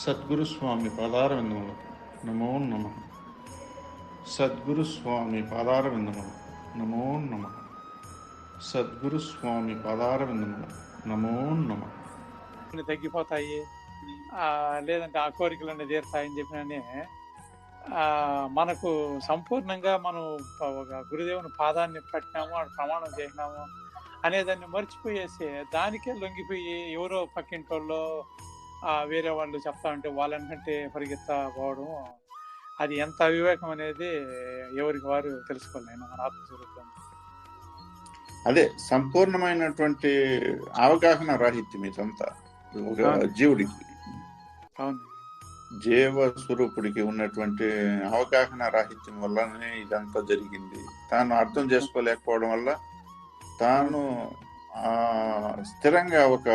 సద్గురు స్వామి పాదారవిందములు. నమో నమ. సద్గురు స్వామి పాదారవిందములు. నమో నమ. సద్గురు స్వామి పాదారవిందములు. నమో నమ. కొన్ని తగ్గిపోతాయి. లేదంటే ఆ కోరికలన్నీ తీరుతాయని చెప్పిననే మనకు సంపూర్ణంగా మనం ఒక గురుదేవుని పాదాన్ని పట్టినాము ఆడ ప్రమాణం చేసినాము అనేదాన్ని మర్చిపోయేసి దానికే లొంగిపోయి ఎవరో పక్కింటి వాళ్ళు వేరే వాళ్ళు చెప్తా ఉంటే వాళ్ళంటే పరిగెత్తా పోవడం అది ఎంత అవివేకం అనేది ఎవరికి వారు తెలుసుకోలేను మన ఆత్మస్వరూపం అదే సంపూర్ణమైనటువంటి అవగాహన రాహిత్యం ఇదంతా ఒక జీవుడికి. అవును. జీవ స్వరూపుడికి ఉన్నటువంటి అవగాహన రాహిత్యం వల్లనే ఇదంతా జరిగింది. తాను అర్థం చేసుకోలేకపోవడం వల్ల తాను స్థిరంగా ఒక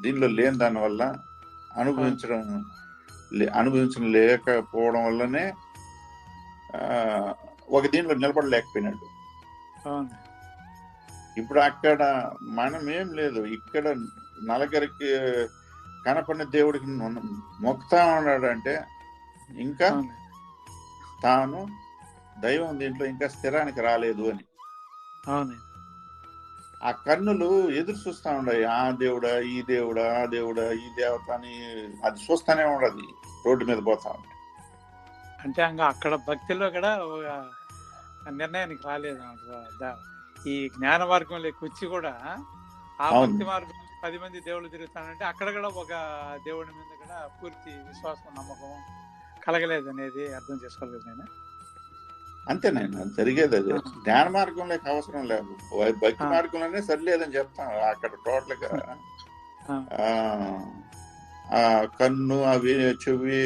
దీనిలో లేని దాని వల్ల అనుభవించడం అనుభవించడం లేకపోవడం వల్లనే ఒక దీనిలో నిలబడలేకపోయినాడు. ఇప్పుడు అక్కడ మనం ఏం లేదు. ఇక్కడ నలగరికి కనపడిన దేవుడికి మొ- మొక్కుతా ఉన్నాడు అంటే ఇంకా తాను దైవం దీంట్లో ఇంకా స్థిరానికి రాలేదు అని. అవును. ఆ కన్నులు ఎదురు చూస్తా ఉన్నాయి ఆ దేవుడా ఈ దేవుడా ఆ దేవుడా ఈ దేవత అని అది చూస్తానే ఉండదు రోడ్డు మీద పోతా ఉంటాయి అంటే ఇంకా అక్కడ భక్తిలో కూడా ఒక నిర్ణయానికి రాలేదు ఈ జ్ఞాన మార్గంలోకి వచ్చి కూడా ఆ. భక్తి మార్గం పది మంది దేవుళ్ళు తిరుగుతానంటే అక్కడ కూడా ఒక దేవుడి మీద కూడా పూర్తి విశ్వాసం నమ్మకం కలగలేదు అనేది అర్థం చేసుకోలేదు నేను. అంతేనైనా జరిగేది అదే. జ్ఞాన మార్గంలోకి అవసరం లేదు. భక్తి. మార్గంలోనే సరిలేదని చెప్తాం. అక్కడ టోటల్గా కన్ను అవి చెవి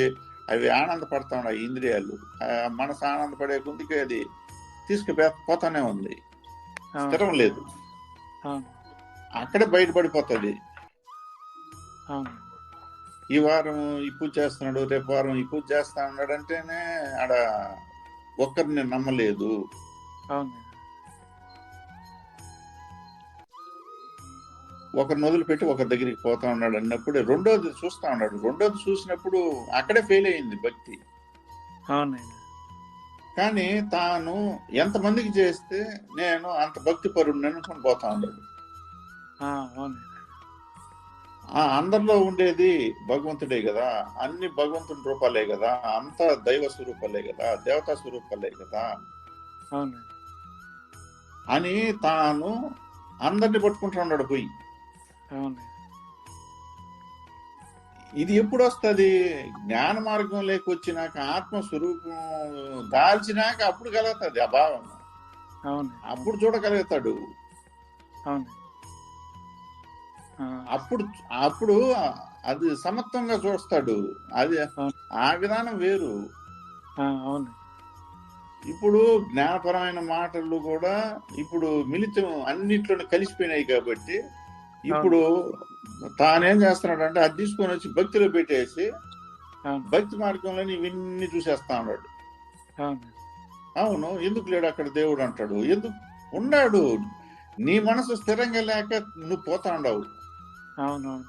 అవి ఆనందపడతా ఉన్నాయి ఇంద్రియాలు. మనసు ఆనందపడే గుందికి అది తీసుకుపోతానే ఉంది. స్థిరం లేదు. అక్కడే బయటపడిపోతుంది. ఈ వారం ఈ పూజ చేస్తున్నాడు రేపు వారం ఈ పూజ చేస్తా ఉన్నాడు అంటేనే ఆడ ఒక్కరిని నమ్మలేదు. ఒకరిని వదిలిపెట్టి ఒకరి దగ్గరికి పోతా ఉన్నాడు అన్నప్పుడు రెండోది చూస్తా ఉన్నాడు. రెండోది చూసినప్పుడు అక్కడే ఫెయిల్ అయింది భక్తి. అవును. కానీ తాను ఎంతమందికి చేస్తే నేను అంత భక్తి పరుడిని అనుకుని పోతా ఉన్నాడు. ఆ, అందరిలో ఉండేది భగవంతుడే కదా. అన్ని భగవంతుని రూపాలే కదా. అంతా దైవ స్వరూపాలే కదా. దేవతా స్వరూపాలే కదా. అని తాను అందరిని పట్టుకుంటా ఉన్నాడు పోయి. ఇది ఎప్పుడు వస్తుంది? జ్ఞాన మార్గం లేకొచ్చినాక ఆత్మస్వరూపం దాల్చినాక అప్పుడు కలుగుతుంది ఆ భావం. అవును. అప్పుడు చూడగలుగుతాడు. అవును. అప్పుడు అప్పుడు అది సమత్వంగా చూస్తాడు. అది ఆ విధానం వేరు. అవును. ఇప్పుడు జ్ఞానపరమైన మాటలు కూడా ఇప్పుడు మిళితం అన్నిట్లోనే కలిసిపోయినాయి కాబట్టి ఇప్పుడు తానేం చేస్తున్నాడు అంటే అది తీసుకొని వచ్చి భక్తిలో పెట్టేసి భక్తి మార్గంలో ఇవన్నీ చూసేస్తా ఉన్నాడు. అవును. అవును ఎందుకు లేడు అక్కడ దేవుడు అంటాడు? ఎందుకు? ఉన్నాడు. నీ మనసు స్థిరంగా లేక నువ్వు పోతా ఉండవు. అవును అవును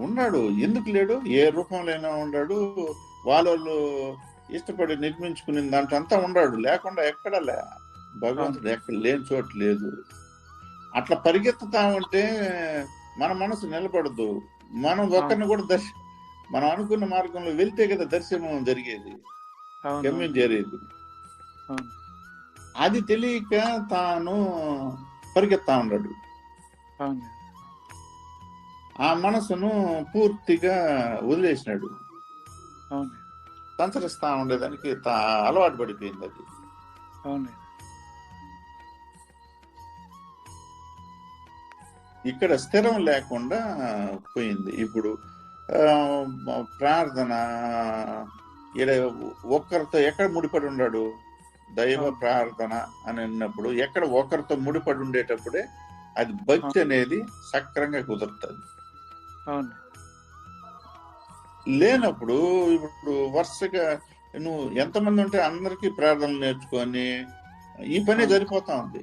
ఉన్నాడు. ఎందుకు లేడు? ఏ రూపంలోనే ఉన్నాడు. వాళ్ళు ఇష్టపడి నిర్మించుకునే దాంట్లో ఉన్నాడు. లేకుండా ఎక్కడ లే భగవంతుడు ఎక్కడ లేని చోటు లేదు. అట్లా పరిగెత్తుతా ఉంటే మన మనసు నిలబడదు. మనం ఒక్కరిని కూడా దర్శ మనం అనుకున్న మార్గంలో వెళ్తే కదా దర్శనం జరిగేది. గమ్యం చేరేది. అవును. అది తెలియక తాను పరిగెత్తా ఉన్నాడు. ఆ మనసును పూర్తిగా వదిలేసినాడు. అవును. సంచరిస్తా ఉండేదానికి తా అలవాటు పడిపోయింది అది. అవును. ఇక్కడ స్థిరం లేకుండా పోయింది. ఇప్పుడు ప్రార్థన ఈడ ఒక్కరితో ఎక్కడ ముడిపడి ఉన్నాడు దైవ. ప్రార్థన అని అన్నప్పుడు ఎక్కడ ఒకరితో ముడిపడి ఉండేటప్పుడే అది భక్తి అనేది సక్రంగా కుదురుతుంది. అవును. లేనప్పుడు ఇప్పుడు వరుసగా నువ్వు ఎంతమంది ఉంటే అందరికీ ప్రార్థనలు నేర్చుకొని ఈ పనే. సరిపోతా ఉంది.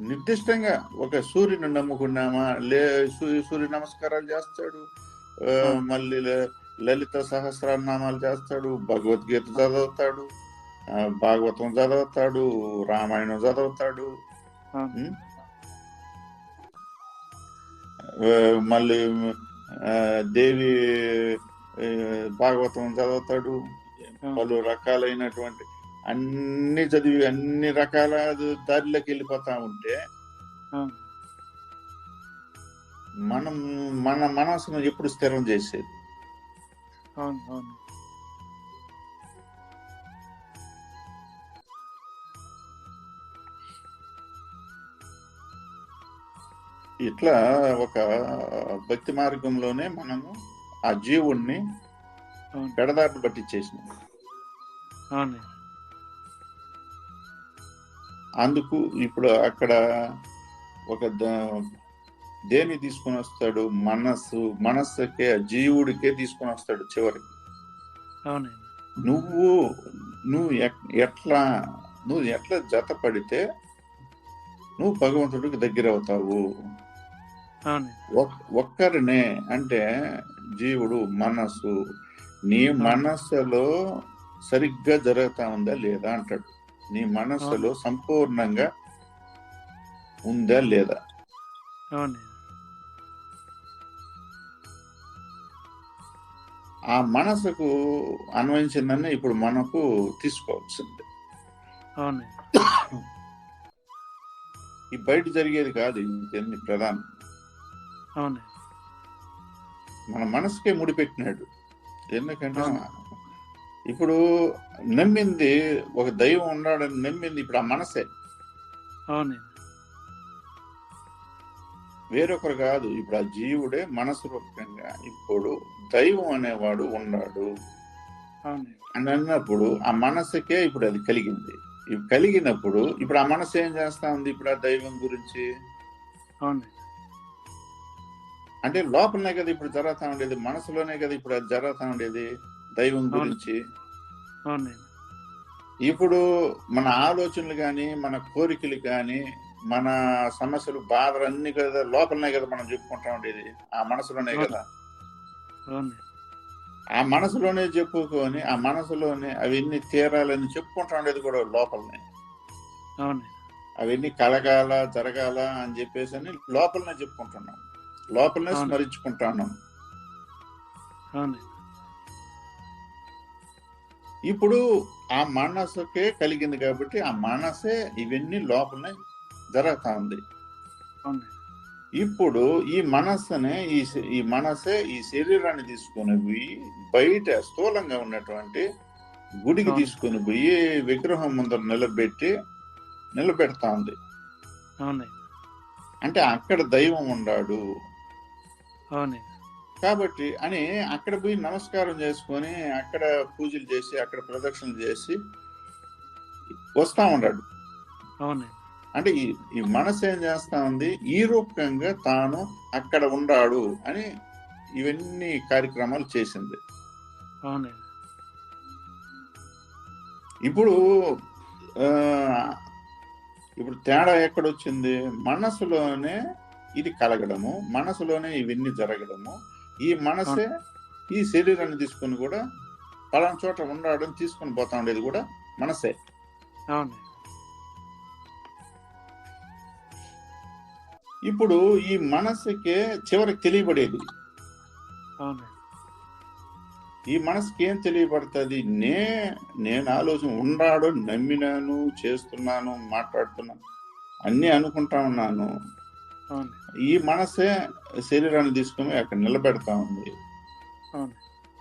నిర్దిష్టంగా ఒక సూర్యుని నమ్ముకున్నామా? లే సూర్య నమస్కారాలు చేస్తాడు. మళ్ళీ లలిత సహస్రనామాలు చేస్తాడు భగవద్గీత చదువుతాడు భాగవతం చదువుతాడు రామాయణం చదువుతాడు. మళ్ళీ దేవి భాగవతం చదువుతాడు. పలు రకాలైనటువంటి అన్ని చదివి అన్ని రకాల దారిలోకి వెళ్ళిపోతా ఉంటే మనం మన మనసును ఎప్పుడు స్థిరం చేసేది? అవును అవును. ఇట్లా ఒక భక్తి మార్గంలోనే మనము ఆ జీవుణ్ణి పెడదారిని పట్టించేసినాం. అవును. అందుకు ఇప్పుడు అక్కడ ఒక దేని తీసుకొని వస్తాడు? మనస్సు మనస్సుకే జీవుడికే తీసుకొని వస్తాడు చివరికి నువ్వు నువ్వు ఎట్లా నువ్వు ఎట్లా జత పడితే నువ్వు భగవంతుడికి దగ్గర అవుతావు. ఒక్కరినే అంటే జీవుడు మనస్సు నీ మనస్సులో సరిగ్గా జరుగుతా ఉందా లేదా అంటాడు. నీ మనస్సులో సంపూర్ణంగా ఉందా లేదా? అవును ఆ మనసుకు అన్వయించిందని ఇప్పుడు మనకు తీసుకోవాల్సింది. అవును ఈ బయట జరిగేది కాదు ఇంకెన్ని ప్రధానం. అవును మన మనసుకే ముడిపెట్టినాడు. ఎందుకంటే. ఇప్పుడు నమ్మింది ఒక దైవం ఉన్నాడని నమ్మింది ఇప్పుడు ఆ మనసే. అవును వేరొకరు కాదు ఇప్పుడు ఆ జీవుడే మనసు రూపంగా ఇప్పుడు దైవం అనేవాడు ఉన్నాడు. అని అన్నప్పుడు ఆ మనసుకే ఇప్పుడు అది కలిగింది. ఇవి కలిగినప్పుడు ఇప్పుడు ఆ మనసు ఏం చేస్తా ఉంది ఇప్పుడు ఆ దైవం గురించి? అంటే లోపలనే కదా ఇప్పుడు జరుగుతా ఉండేది మనసులోనే కదా ఇప్పుడు అది జరుగుతా ఉండేది దైవం గురించి? ఇప్పుడు మన ఆలోచనలు కానీ మన కోరికలు కానీ మన సమస్యలు బాధలు అన్ని కదా లోపలనే కదా మనం చెప్పుకుంటా ఉండేది. ఆ మనసులోనే కదా. ఆ మనసులోనే చెప్పుకొని ఆ మనసులోనే అవన్నీ తీరాలని చెప్పుకుంటా ఉండేది కూడా లోపలనే. అవును అవన్నీ కలగాల జరగాల అని చెప్పేసి అని లోపలనే చెప్పుకుంటున్నాం. లోపలనే. స్మరించుకుంటున్నాం ఇప్పుడు ఆ మనసుకే కలిగింది కాబట్టి ఆ మనసే ఇవన్నీ లోపలనే జరుగుతా ఉంది అవును ఇప్పుడు ఈ మనస్సునే ఈ ఈ మనసే ఈ శరీరాన్ని తీసుకొని పోయి బయట స్థూలంగా ఉన్నటువంటి గుడికి. తీసుకొని పోయి విగ్రహం ముందర నిలబెట్టి నిలబెడతా ఉంది అంటే అక్కడ దైవం ఉన్నాడు అవును కాబట్టి అని అక్కడ పోయి నమస్కారం చేసుకొని అక్కడ పూజలు చేసి అక్కడ ప్రదక్షిణలు చేసి వస్తా ఉన్నాడు అవును అంటే ఈ ఈ మనసు ఏం చేస్తా ఉంది? ఈ రూపంగా తాను అక్కడ ఉన్నాడు అని ఇవన్నీ కార్యక్రమాలు చేసింది. ఇప్పుడు ఇప్పుడు తేడా ఎక్కడొచ్చింది? మనసులోనే ఇది కలగడము మనసులోనే ఇవన్నీ జరగడము. ఈ మనసే ఈ శరీరాన్ని తీసుకొని కూడా పలానా చోట అని తీసుకొని పోతా ఉండేది కూడా మనసే. అవును ఇప్పుడు ఈ మనసుకే చివరికి తెలియబడేది. ఈ మనసుకి ఏం తెలియబడుతుంది? నే నేను ఆలోచన ఉన్నాడు నమ్మినాను చేస్తున్నాను మాట్లాడుతున్నాను అన్నీ అనుకుంటా ఉన్నాను. ఈ మనసే శరీరాన్ని తీసుకుని అక్కడ నిలబెడతా ఉంది.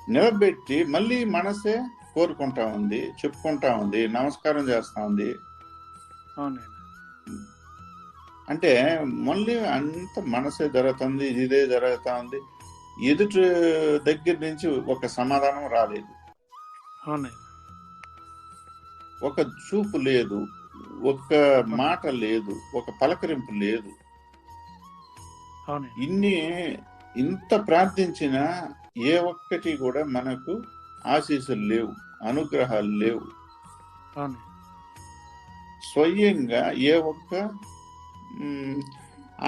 నిలబెట్టి మళ్ళీ మనసే కోరుకుంటా ఉంది చెప్పుకుంటా ఉంది నమస్కారం చేస్తా ఉంది. అంటే మళ్ళీ అంత మనసే జరుగుతుంది ఇదే జరుగుతా ఉంది ఎదుటి దగ్గర నుంచి ఒక సమాధానం రాలేదు. ఒక చూపు లేదు ఒక మాట లేదు ఒక పలకరింపు లేదు. ఇన్ని ఇంత ప్రార్థించినా ఏ ఒక్కటి కూడా మనకు ఆశీస్సులు లేవు అనుగ్రహాలు లేవు. స్వయంగా ఏ ఒక్క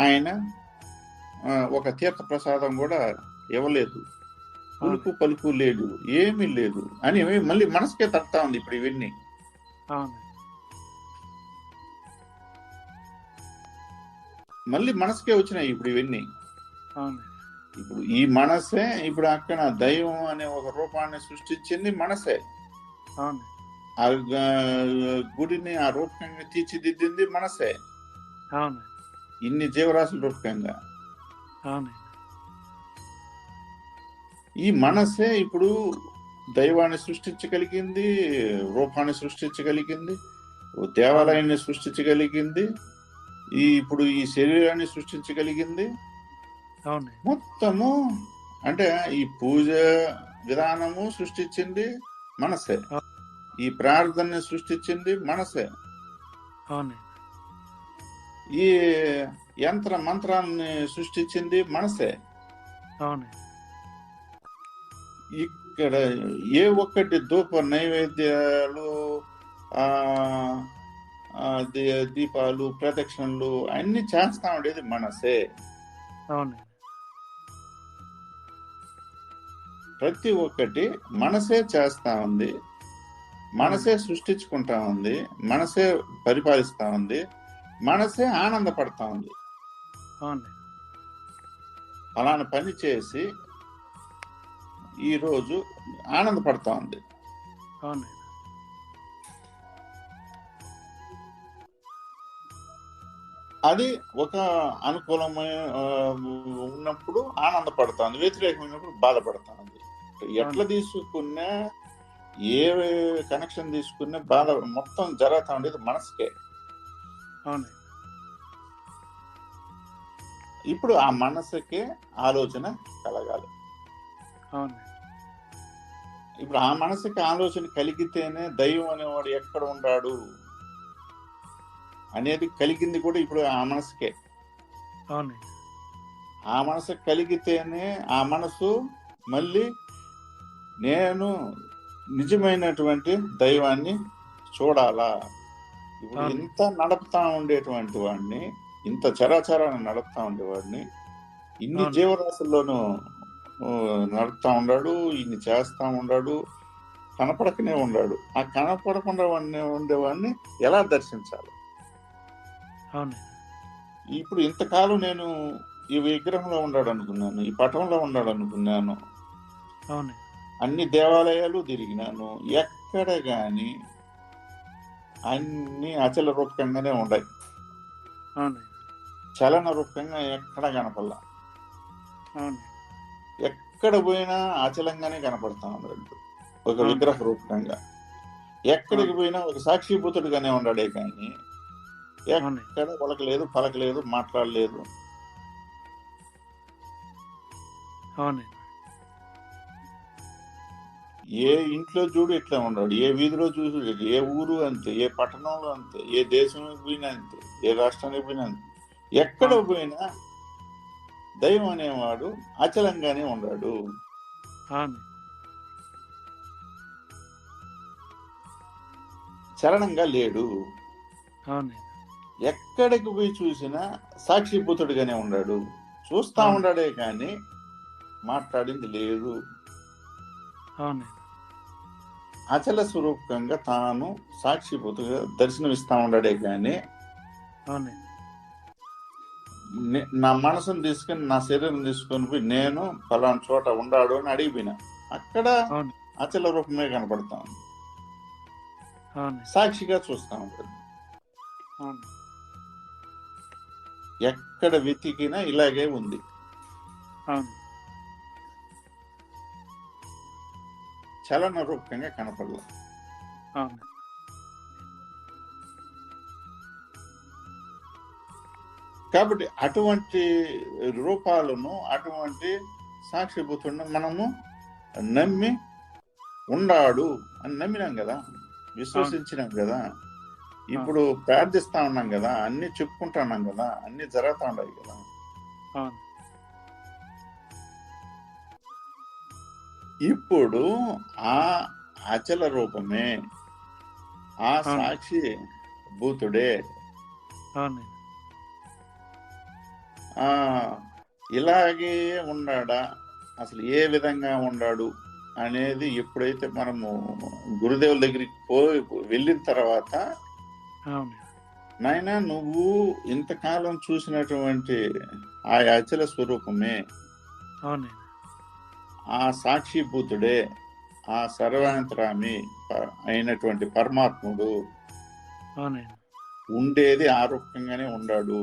ఆయన ఒక తీర్థ ప్రసాదం కూడా ఇవ్వలేదు. పులుపు పలుకు లేదు ఏమీ లేదు అని మళ్ళీ మనసుకే తడతా ఉంది ఇప్పుడు ఇవన్నీ. మళ్ళీ మనసుకే వచ్చినాయి ఇప్పుడు ఇవన్నీ. ఇప్పుడు ఈ మనసే ఇప్పుడు అక్కడ దైవం అనే ఒక రూపాన్ని సృష్టించింది మనసే. ఆ గుడిని ఆ రూపకంగా తీర్చిదిద్దింది మనసే. అవునండి ఇన్ని జీవరాశుల రూపకంగా అవునండి ఈ మనసే ఇప్పుడు దైవాన్ని సృష్టించగలిగింది రూపాన్ని సృష్టించగలిగింది ఓ దేవాలయాన్ని సృష్టించగలిగింది ఈ ఇప్పుడు ఈ శరీరాన్ని సృష్టించగలిగింది. మొత్తము అంటే ఈ పూజ విధానము సృష్టించింది మనసే. ఈ ప్రార్థనని సృష్టించింది మనసే. అవునండి ఈ యంత్ర మంత్రాలని సృష్టించింది మనసే. ఇక్కడ ఏ ఒక్కటి ధూప నైవేద్యాలు ఆ ఆ, దీ- దీపాలు ప్రదక్షిణలు అన్ని చేస్తా ఉండేది మనసే. ప్రతి ఒక్కటి మనసే చేస్తా ఉంది. మనసే సృష్టించుకుంటా ఉంది. మనసే పరిపాలిస్తా ఉంది. మనసే ఆనందపడతా ఉంది అలాంటి పని చేసి ఈరోజు ఆనందపడతా ఉంది అది ఒక అనుకూలమైన ఉన్నప్పుడు ఆనందపడుతుంది వ్యతిరేకమైనప్పుడు బాధపడుతుంది ఎట్లా తీసుకున్నా ఏ కనెక్షన్ తీసుకున్నా బాధ మొత్తం జరుగుతా ఉండేది మనసుకే. అవునండి. ఇప్పుడు ఆ మనసుకే ఆలోచన కలగాలి. అవునండి. ఇప్పుడు ఆ మనసుకి ఆలోచన కలిగితేనే దైవం అనేవాడు ఎక్కడ ఉన్నాడు అనేది కలిగింది కూడా ఇప్పుడు ఆ మనసుకే. అవునండి. ఆ మనసు కలిగితేనే ఆ మనసు మళ్ళీ నేను నిజమైనటువంటి దైవాన్ని చూడాలా? ఇప్పుడు. ఇంత నడుపుతా ఉండేటువంటి వాడిని ఇంత చరాచరాన్ని నడుపుతా ఉండేవాడిని ఇన్ని. జీవరాశుల్లోనూ నడుపుతా ఉన్నాడు ఇన్ని చేస్తా ఉన్నాడు కనపడకనే ఉన్నాడు ఆ కనపడకుండా వాడిని ఉండేవాడిని ఎలా దర్శించాలి? ఇప్పుడు ఇంతకాలం నేను ఈ విగ్రహంలో ఉన్నాడు అనుకున్నాను ఈ పటంలో ఉన్నాడు అనుకున్నాను అన్ని దేవాలయాలు తిరిగినాను. ఎక్కడ గాని అన్ని అచల రూపకంగానే ఉన్నాయి చలన రూపకంగా ఎక్కడ కనపడలా. ఎక్కడ పోయినా అచలంగానే కనపడతా ఉన్నాడు ఒక. విగ్రహ రూపకంగా ఎక్కడికి. పోయినా ఒక సాక్షిభూతుడుగానే ఉన్నాడే కానీ ఎక్కడ పలకలేదు పలకలేదు మాట్లాడలేదు. అవునండి ఏ ఇంట్లో చూడు ఇట్లా ఉన్నాడు ఏ వీధిలో చూసి. ఏ ఊరు అంతే ఏ పట్టణంలో అంతే ఏ దేశంలో పోయినా అంతే ఏ రాష్ట్రానికి పోయినా అంతే. ఎక్కడ అవును. పోయినా దైవం అనేవాడు అచలంగానే ఉన్నాడు చలనంగా లేడు. ఎక్కడికి పోయి చూసినా సాక్షిభూతుడిగానే ఉన్నాడు చూస్తా అవును. ఉన్నాడే కానీ మాట్లాడింది లేదు. అవునండి అచల స్వరూపంగా తాను సాక్షిభూతుగా దర్శనమిస్తా ఉన్నాడే కానీ నే- నా మనసును తీసుకొని నా శరీరం తీసుకొని పోయి నేను ఫలానా చోట ఉండాడు అని అడిగిపోయినా. అక్కడ. అచల రూపమే కనపడతా సాక్షిగా చూస్తా ఉంటుంది ఎక్కడ వెతికినా ఇలాగే ఉంది. చలన రూపకంగా కనపడలేదు అవును. కాబట్టి అటువంటి రూపాలను అటువంటి సాక్షిభూతుడిని మనము నమ్మి ఉండాడు అని నమ్మినాం కదా. విశ్వసించినాం కదా. ఇప్పుడు ప్రార్థిస్తా ఉన్నాం కదా. అన్ని చెప్పుకుంటా ఉన్నాం కదా. అన్ని జరుగుతా ఉన్నాయి కదా. ఇప్పుడు ఆ అచల రూపమే ఆ సాక్షి భూతుడే. ఆ ఇలాగే ఉన్నాడా? అసలు ఏ విధంగా ఉన్నాడు అనేది ఎప్పుడైతే మనము గురుదేవుల దగ్గరికి పోయి వెళ్ళిన తర్వాత నాయన నువ్వు ఇంతకాలం చూసినటువంటి ఆ అచల స్వరూపమే. అవునండి ఆ సాక్షిభూతుడే ఆ సర్వాంతరామి అయినటువంటి పరమాత్ముడు. ఉండేది ఆరోగ్యంగానే ఉన్నాడు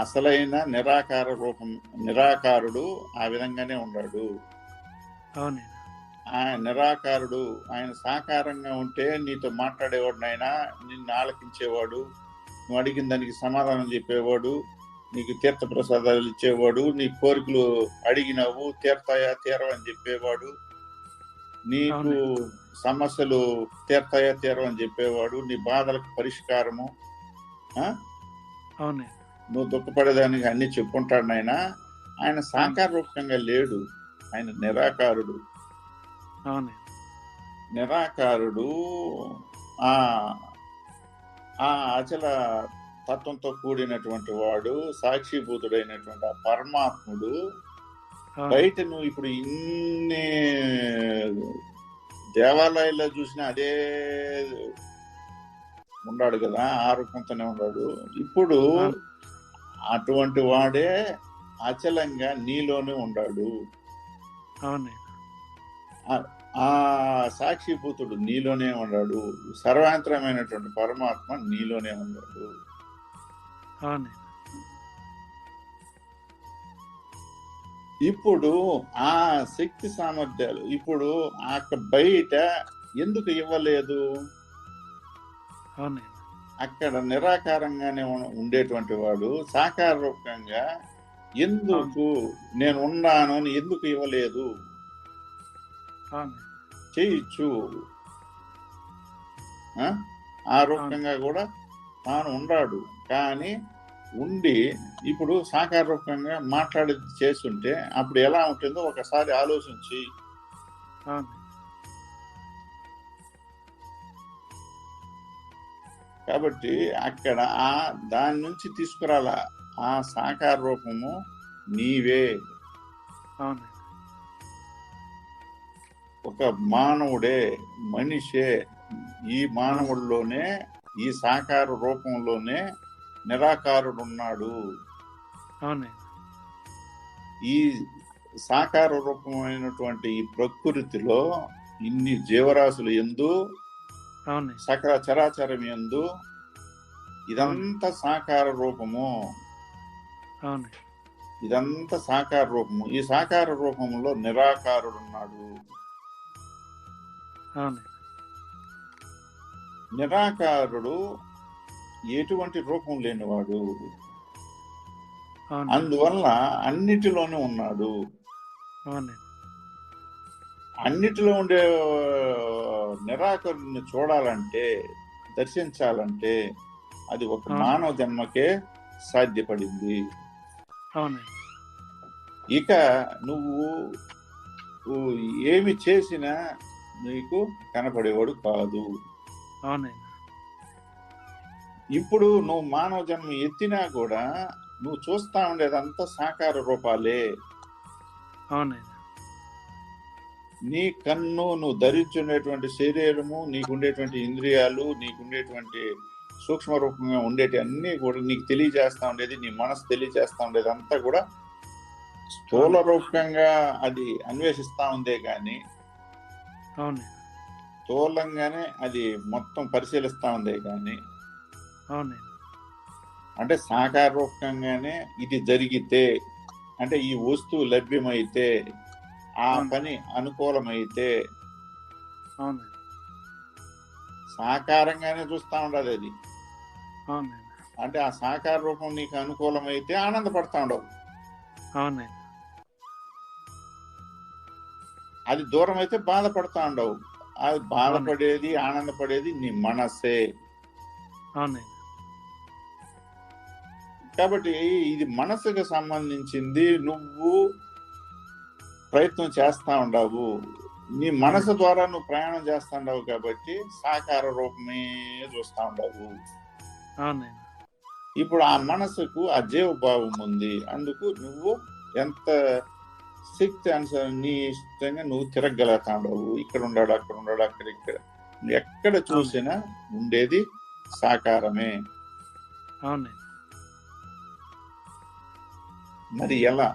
అసలైన నిరాకార రూపం నిరాకారుడు ఆ విధంగానే ఉన్నాడు ఆయన నిరాకారుడు ఆయన సాకారంగా ఉంటే నీతో మాట్లాడేవాడు నాయన నిన్ను ఆలకించేవాడు నువ్వు అడిగిన దానికి సమాధానం చెప్పేవాడు నీకు తీర్థ ప్రసాదాలు ఇచ్చేవాడు నీ కోరికలు అడిగినావు తీర్తాయా తీరవని చెప్పేవాడు. నీకు అవును. సమస్యలు తీర్తాయా తీరవని చెప్పేవాడు నీ బాధలకు పరిష్కారము ఆ? అవునండి. నువ్వు దుఃఖపడేదానికి అన్ని చెప్పుకుంటాడు నాయన. ఆయన సాకార రూపంగా లేడు. ఆయన నిరాకారుడు. అవునండి. నిరాకారుడు ఆ ఆ అచల తత్వంతో కూడినటువంటి వాడు సాక్షిభూతుడైనటువంటి ఆ పరమాత్ముడు బయట నువ్వు ఇప్పుడు ఇన్ని దేవాలయాల్లో చూసినా అదే ఉన్నాడు కదా ఆ రూపంతోనే ఉన్నాడు. ఇప్పుడు. అటువంటి వాడే అచలంగా నీలోనే ఉన్నాడు ఆ సాక్షిభూతుడు నీలోనే ఉన్నాడు. సర్వాంతరమైనటువంటి పరమాత్మ నీలోనే ఉన్నాడు. ఇప్పుడు ఆ శక్తి సామర్థ్యాలు ఇప్పుడు ఆ బయట ఎందుకు ఇవ్వలేదు? అక్కడ నిరాకారంగానే ఉండేటువంటి వాడు సాకార రూపంగా ఎందుకు నేను ఉన్నాను అని ఎందుకు ఇవ్వలేదు? చేయొచ్చు. ఆ? ఆ రూపంగా కూడా తాను ఉన్నాడు. కానీ ఉండి ఇప్పుడు సాకార రూపంగా మాట్లాడి చేస్తుంటే అప్పుడు ఎలా ఉంటుందో ఒకసారి ఆలోచించి. కాబట్టి అక్కడ ఆ దాని నుంచి తీసుకురాల. ఆ సాకార రూపము నీవే. ఒక మానవుడే మనిషే. ఈ మానవుల్లోనే ఈ సాకార రూపంలోనే నిరాకారుడు ఉన్నాడు అవునండి ఈ సాకార రూపమైనటువంటి ఈ ప్రకృతిలో ఇన్ని జీవరాశులు ఎందు సకల చరాచరం ఎందు ఇదంతా సాకార రూపము. ఇదంతా సాకార రూపము. ఈ సాకార రూపంలో నిరాకారుడు ఉన్నాడు అవునండి నిరాకారుడు ఎటువంటి రూపం లేనివాడు. అందువల్ల అన్నిటిలోనే ఉన్నాడు. అన్నిటిలో ఉండే నిరాకరుని చూడాలంటే దర్శించాలంటే అది ఒక. మానవ జన్మకే సాధ్యపడింది. ఇక నువ్వు నువ్వు ఏమి చేసినా నీకు కనపడేవాడు కాదు. అవునండి. ఇప్పుడు నువ్వు మానవ జన్మ ఎత్తినా కూడా నువ్వు చూస్తా ఉండేదంతా సాకార రూపాలే. నీ కన్ను నువ్వు ధరించుండేటువంటి శరీరము నీకుండేటువంటి ఇంద్రియాలు నీకుండేటువంటి సూక్ష్మ రూపంగా ఉండేటి అన్ని కూడా నీకు తెలియజేస్తా ఉండేది నీ మనసు తెలియజేస్తా ఉండేది అంతా కూడా స్థూల రూపంగా అది అన్వేషిస్తా ఉందే కానీ స్థూలంగానే అది మొత్తం పరిశీలిస్తా ఉందే కానీ అవునండి. అంటే సాకార రూపంగానే ఇది జరిగితే అంటే ఈ వస్తువు లభ్యమైతే ఆ. పని అనుకూలమైతే సాకారంగానే చూస్తా ఉండదు అది. అంటే ఆ సాకార రూపం నీకు అనుకూలమైతే ఆనందపడతా ఉండవు. అది దూరం అయితే బాధపడతా ఉండవు. అది బాధపడేది ఆనందపడేది నీ మనస్సే అవునండి. కాబట్టి ఇది మనసుకు సంబంధించింది. నువ్వు ప్రయత్నం చేస్తా ఉండవు. నీ మనసు ద్వారా నువ్వు ప్రయాణం చేస్తా ఉండవు కాబట్టి సాకార రూపమే చూస్తా ఉండవు. ఇప్పుడు ఆ మనసుకు ఆ జీవభావం ఉంది. అందుకు నువ్వు ఎంత శక్తి అనుసారం నీ ఇష్టంగా నువ్వు తిరగలుగుతా ఉండవు. ఇక్కడ ఉన్నాడు అక్కడ ఉన్నాడు అక్కడ ఇక్కడ నువ్వు ఎక్కడ చూసినా ఉండేది సాకారమే. అవునండి. మరి ఎలా?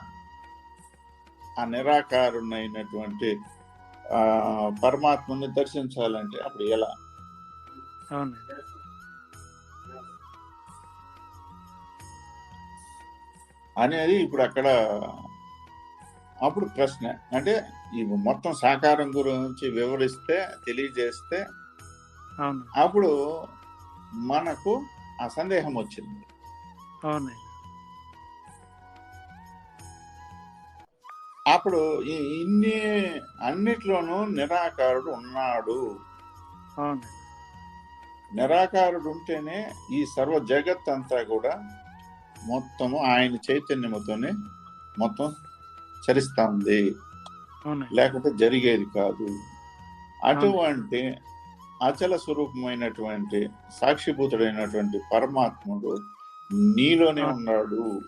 ఆ నిరాకారునైనటువంటి ఆ పరమాత్మని దర్శించాలంటే అప్పుడు ఎలా? అనేది ఇప్పుడు అక్కడ అప్పుడు ప్రశ్న. అంటే ఈ మొత్తం సాకారం గురించి వివరిస్తే తెలియజేస్తే అప్పుడు మనకు ఆ సందేహం వచ్చింది. అవునండి అప్పుడు ఇన్ని అన్నిట్లోనూ నిరాకారుడు ఉన్నాడు. నిరాకారుడు ఉంటేనే ఈ సర్వ జగత్ అంతా కూడా మొత్తము ఆయన చైతన్యముతోనే మొత్తం చరిస్తా ఉంది అవునండి. లేకపోతే జరిగేది కాదు. అటువంటి అచల స్వరూపమైనటువంటి సాక్షిభూతుడైనటువంటి పరమాత్ముడు నీలోనే ఉన్నాడు.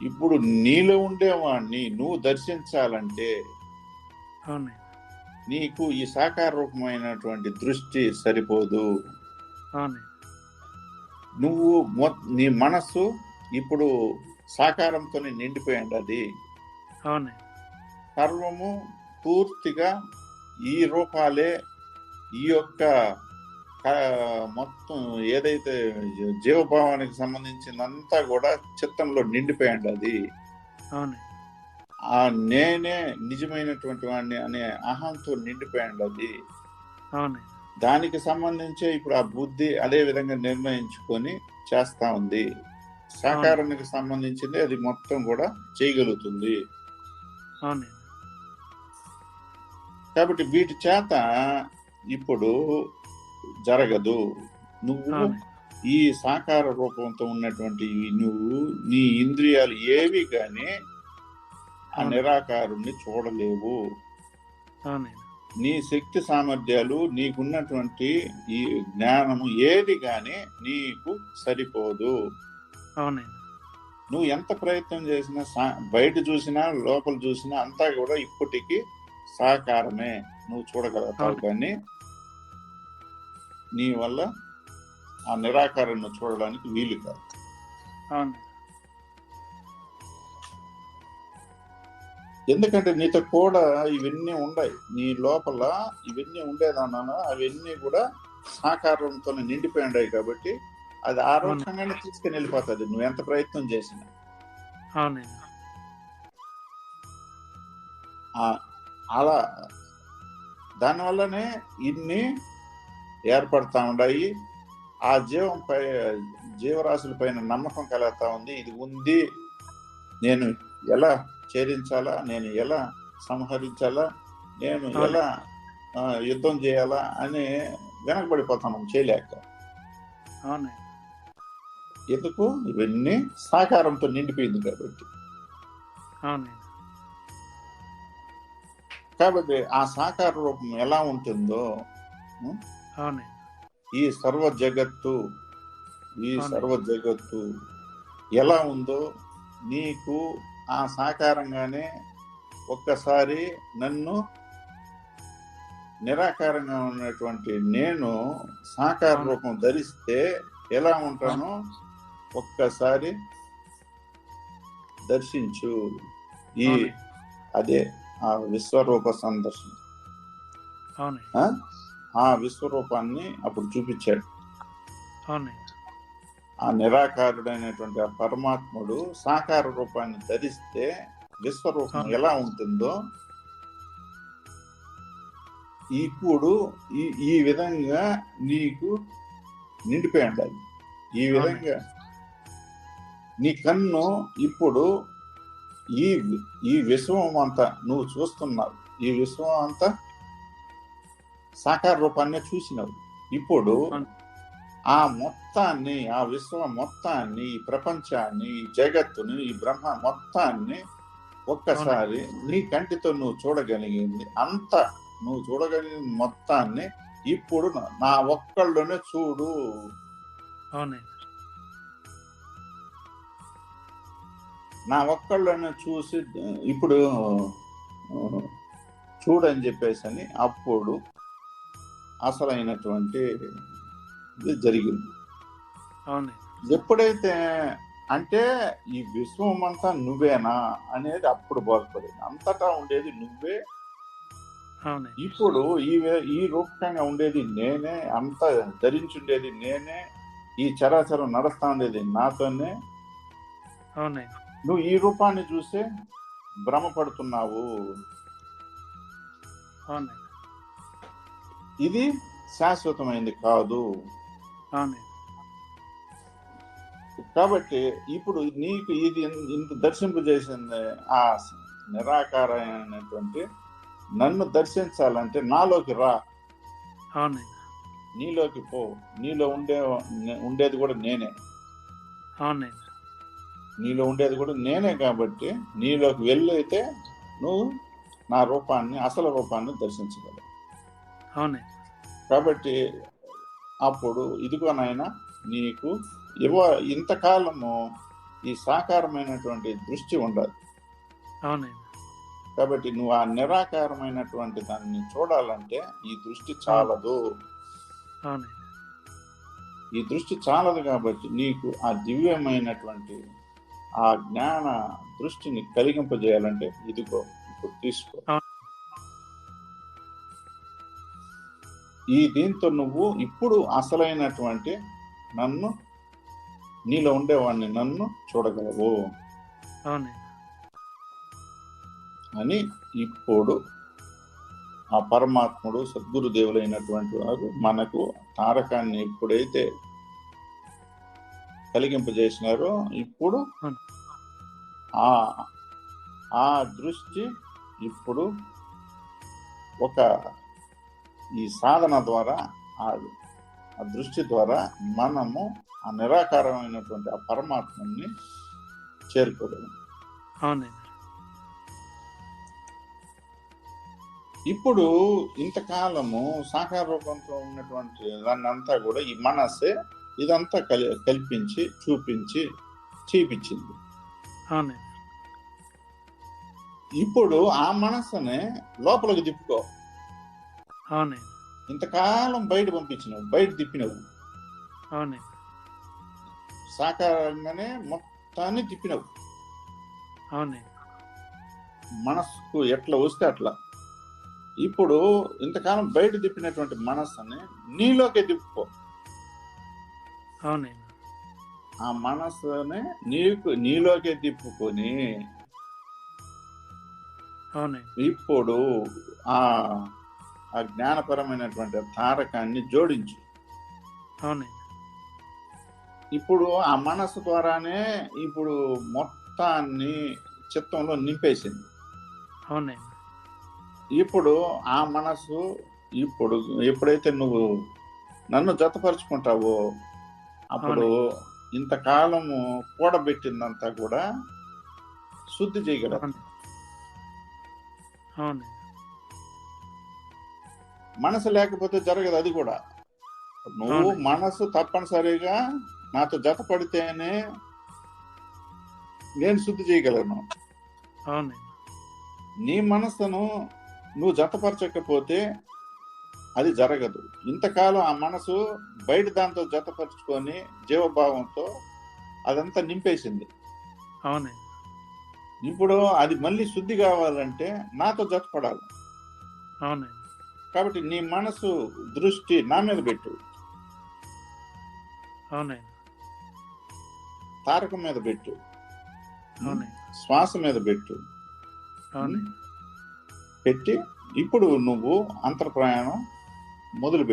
ఇప్పుడు నీలో ఉండేవాణ్ణి నువ్వు దర్శించాలంటే నీకు ఈ సాకార రూపమైనటువంటి దృష్టి సరిపోదు. నువ్వు నీ మనస్సు ఇప్పుడు సాకారంతోనే నిండిపోయింది అది సర్వము పూర్తిగా ఈ రూపాలే ఈ యొక్క మొత్తం ఏదైతే జీవభావానికి సంబంధించిందంతా కూడా చిత్తంలో నిండిపోయింది అది. ఆ నేనే నిజమైనటువంటి వాడిని అనే అహంతో నిండిపోయింది అది. దానికి సంబంధించే ఇప్పుడు ఆ బుద్ధి అదే విధంగా నిర్ణయించుకొని చేస్తా ఉంది. సాకారానికి సంబంధించింది అది మొత్తం కూడా చేయగలుగుతుంది. కాబట్టి వీటి చేత ఇప్పుడు జరగదు. నువ్వు ఈ సాకార రూపంతో ఉన్నటువంటి నువ్వు నీ ఇంద్రియాలు ఏవి కానీ ఆ. నిరాకారుణ్ణి చూడలేవు. నీ శక్తి సామర్థ్యాలు నీకున్నటువంటి ఈ జ్ఞానము ఏది కానీ నీకు సరిపోదు. నువ్వు ఎంత ప్రయత్నం చేసినా సా- బయట చూసినా లోపల చూసినా అంతా కూడా ఇప్పటికీ సాకారమే. నువ్వు చూడగలుగుతావు. కానీ నీ వల్ల ఆ నిరాకారాన్ని చూడడానికి వీలు కాదు. ఎందుకంటే నీతో కూడా ఇవన్నీ ఉన్నాయి నీ లోపల ఇవన్నీ ఉండేదన్నా అవన్నీ కూడా సాకారంతో నిండిపోయి ఉన్నాయి కాబట్టి అది ఆ. రకంగానే తీసుకుని వెళ్ళిపోతుంది. నువ్వు ఎంత ప్రయత్నం చేసినా. అలా దానివల్లనే ఇన్ని ఏర్పడతా ఉన్నాయి ఆ జీవం పై జీవరాశుల పైన నమ్మకం కలుగుతా ఉంది. ఇది ఉంది. నేను ఎలా ఛేదించాలా? నేను ఎలా సంహరించాలా? నేను. ఎలా యుద్ధం చేయాలా? అని వెనకబడిపోతాను చేయలేక. ఎందుకు? ఇవన్నీ సాకారంతో నిండిపోయింది కాబట్టి. కాబట్టి ఆ సాకార రూపం ఎలా ఉంటుందో ఈ సర్వ జగత్తు ఈ. సర్వ జగత్తు ఎలా ఉందో నీకు ఆ సాకారంగానే ఒక్కసారి నన్ను నిరాకారంగా ఉన్నటువంటి నేను సాకార. రూపం ధరిస్తే ఎలా ఉంటానో ఒక్కసారి దర్శించు. ఈ అదే ఆ విశ్వరూప సందర్శన. ఆ? విశ్వరూపాన్ని అప్పుడు చూపించాడు ఆ నిరాకారుడైనటువంటి ఆ పరమాత్ముడు సాకార రూపాన్ని ధరిస్తే విశ్వరూపం. ఎలా ఉంటుందో ఇప్పుడు ఈ ఈ విధంగా నీకు నిండిపోయి ఉండాలి ఈ విధంగా నీ కన్ను ఇప్పుడు ఈ ఈ విశ్వం అంతా నువ్వు చూస్తున్నావు ఈ విశ్వం అంతా సాకార రూపాన్ని చూసినావు ఇప్పుడు. ఆ మొత్తాన్ని ఆ విశ్వం మొత్తాన్ని ఈ ప్రపంచాన్ని ఈ జగత్తుని ఈ బ్రహ్మ మొత్తాన్ని ఒక్కసారి నీ కంటితో నువ్వు చూడగలిగింది అంత నువ్వు చూడగలిగిన మొత్తాన్ని ఇప్పుడు నా ఒక్కళ్ళనే చూడు. నా ఒక్కళ్ళని చూసి ఇప్పుడు చూడని చెప్పేసి అని అప్పుడు అసలైనటువంటి ఇది జరిగింది. ఎప్పుడైతే అంటే ఈ విశ్వం అంతా నువ్వేనా అనేది అప్పుడు బోధపడింది. అంతటా ఉండేది నువ్వే. ఇప్పుడు ఈ ఈ రూపకంగా ఉండేది నేనే అంత ధరించుండేది నేనే ఈ చరాచరం నడుస్తా ఉండేది నాతోనే నువ్వు ఈ రూపాన్ని చూసే భ్రమపడుతున్నావు. అవునండి. ఇది శాశ్వతమైంది కాదు. కాబట్టి ఇప్పుడు నీకు ఇది ఇంత దర్శింపజేసింది ఆ నిరాకారమైనటువంటి నన్ను దర్శించాలంటే నాలోకి రా. నీలోకి పో. నీలో ఉండే ఉండేది కూడా నేనే. నీలో ఉండేది కూడా నేనే కాబట్టి నీలోకి వెళ్ళైతే నువ్వు నా రూపాన్ని అసలు రూపాన్ని దర్శించగలవు. కాబట్టి అప్పుడు ఇదిగో నాయన నీకు ఇవ ఇంతకాలము ఈ సాకారమైనటువంటి దృష్టి ఉండదు కాబట్టి నువ్వు ఆ నిరాకారమైనటువంటి దాన్ని చూడాలంటే ఈ దృష్టి చాలదు. ఈ దృష్టి చాలదు కాబట్టి నీకు ఆ దివ్యమైనటువంటి ఆ జ్ఞాన దృష్టిని కలిగింపజేయాలంటే ఇదిగో ఇప్పుడు తీసుకో. ఈ దీంతో నువ్వు ఇప్పుడు అసలైనటువంటి నన్ను నీలో ఉండేవాడిని నన్ను చూడగలవు అని ఇప్పుడు ఆ పరమాత్ముడు సద్గురుదేవులైనటువంటి వారు మనకు తారకాన్ని ఎప్పుడైతే కలిగింపజేసినారో ఇప్పుడు. ఆ ఆ దృష్టి ఇప్పుడు ఒక ఈ సాధన ద్వారా ఆ ఆ దృష్టి ద్వారా మనము ఆ నిరాకారమైనటువంటి ఆ పరమాత్మని చేరుకోగలం. అవునండి. ఇప్పుడు ఇంతకాలము సాకార రూపంతో ఉన్నటువంటి దాన్ని అంతా కూడా ఈ మనస్సే ఇదంతా కలి కల్పించి చూపించి చూపించింది. ఇప్పుడు ఆ మనస్సునే లోపలికి తిప్పుకో. అవునండి. ఇంతకాలం బయట పంపించినావు బయట తిప్పినవు. అవునండి. సాకారంగానే మొత్తాన్ని తిప్పినవు. అవునండి. మనస్సుకు ఎట్లా వస్తే అట్లా. ఇప్పుడు ఇంతకాలం బయట తిప్పినటువంటి మనస్సుని నీలోకే తిప్పుకో. అవునండి. ఆ మనస్సుని నీకు నీలోకే తిప్పుకొని అవునండి. ఇప్పుడు ఆ ఆ జ్ఞానపరమైనటువంటి తారకాన్ని జోడించు. అవునండి. ఇప్పుడు ఆ మనస్సు ద్వారానే ఇప్పుడు మొత్తాన్ని చిత్తంలో నింపేసింది. అవునండి. ఇప్పుడు ఆ మనస్సు ఇప్పుడు ఎప్పుడైతే నువ్వు నన్ను జతపరుచుకుంటావో అప్పుడు ఇంతకాలము కూడబెట్టిందంతా కూడా శుద్ధి చేయగలదు అవునండి. అవునండి. మనసు లేకపోతే జరగదు అది కూడా. నువ్వు. మనసు తప్పనిసరిగా నాతో జత పడితేనే నేను శుద్ధి చేయగలను. నీ మనస్సును నువ్వు జతపరచకపోతే అది జరగదు. ఇంతకాలం ఆ మనసు బయట దాంతో జతపరుచుకొని జీవభావంతో అదంతా నింపేసింది. అవునండి ఇప్పుడు అది మళ్ళీ శుద్ధి కావాలంటే నాతో జతపడాలి. అవునండి కాబట్టి నీ మనసు దృష్టి నా మీద పెట్టు. తారకం మీద పెట్టు. శ్వాస మీద పెట్టు. పెట్టి ఇప్పుడు నువ్వు అంతర్ ప్రయాణం మొదలుపెట్టు.